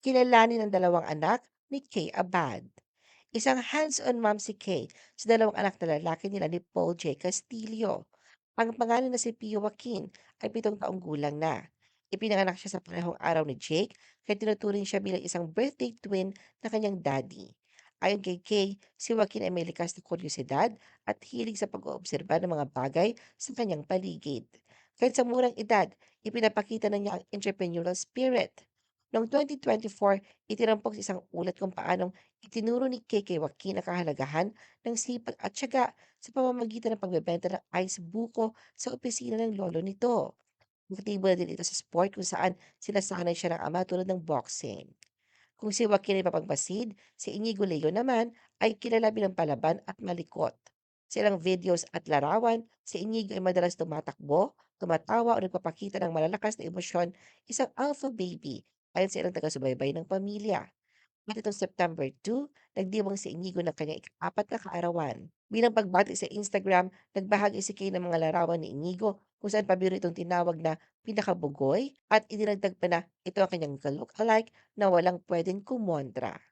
Kilalanin ang dalawang anak ni Kay Abad. Isang hands-on mom si Kay sa dalawang anak na lalaki nila ni Paul J. Castillo. Ang pangalan na si Pio Joaquin ay pitong taong gulang na. Ipinanganak siya sa parehong araw ni Jake kaya tinuturing siya bilang isang birthday twin na kanyang daddy. Ayon kay Kay, si Joaquin ay may likas na kuryosidad at hilig sa pag-oobserba ng mga bagay sa kanyang paligid. Kahit sa murang edad, ipinapakita na niya ang entrepreneurial spirit. Noong 2024, itinampok sa isang ulat kung paanong itinuro ni kay Joaquin ang kahalagahan ng sipag at tiyaga sa pamamagitan ng pagbebenta ng ice buko sa opisina ng lolo nito. Aktibo na din ito sa sport kung saan sinasanay siya ng ama tulad ng boxing. Kung si Joaquin ay mapagmasid, si Inigo Leo naman ay kilala bilang palaban at malikot. Sa ilang videos at larawan, si Inigo ay madalas tumatakbo, tumatawa o nagpapakita ng malalakas na emosyon, isang alpha baby ayon sa ilang taga-subaybay ng pamilya. At itong September 2, nagdiwang si Inigo ng kanyang ika-4 na kaarawan. Bilang pagbati sa Instagram, nagbahagi si Kay ng mga larawan ni Inigo kung saan pabiro itong tinawag na pinakabugoy at idinagdag pa na ito ang kanyang ka-look-alike na walang pwedeng kumontra.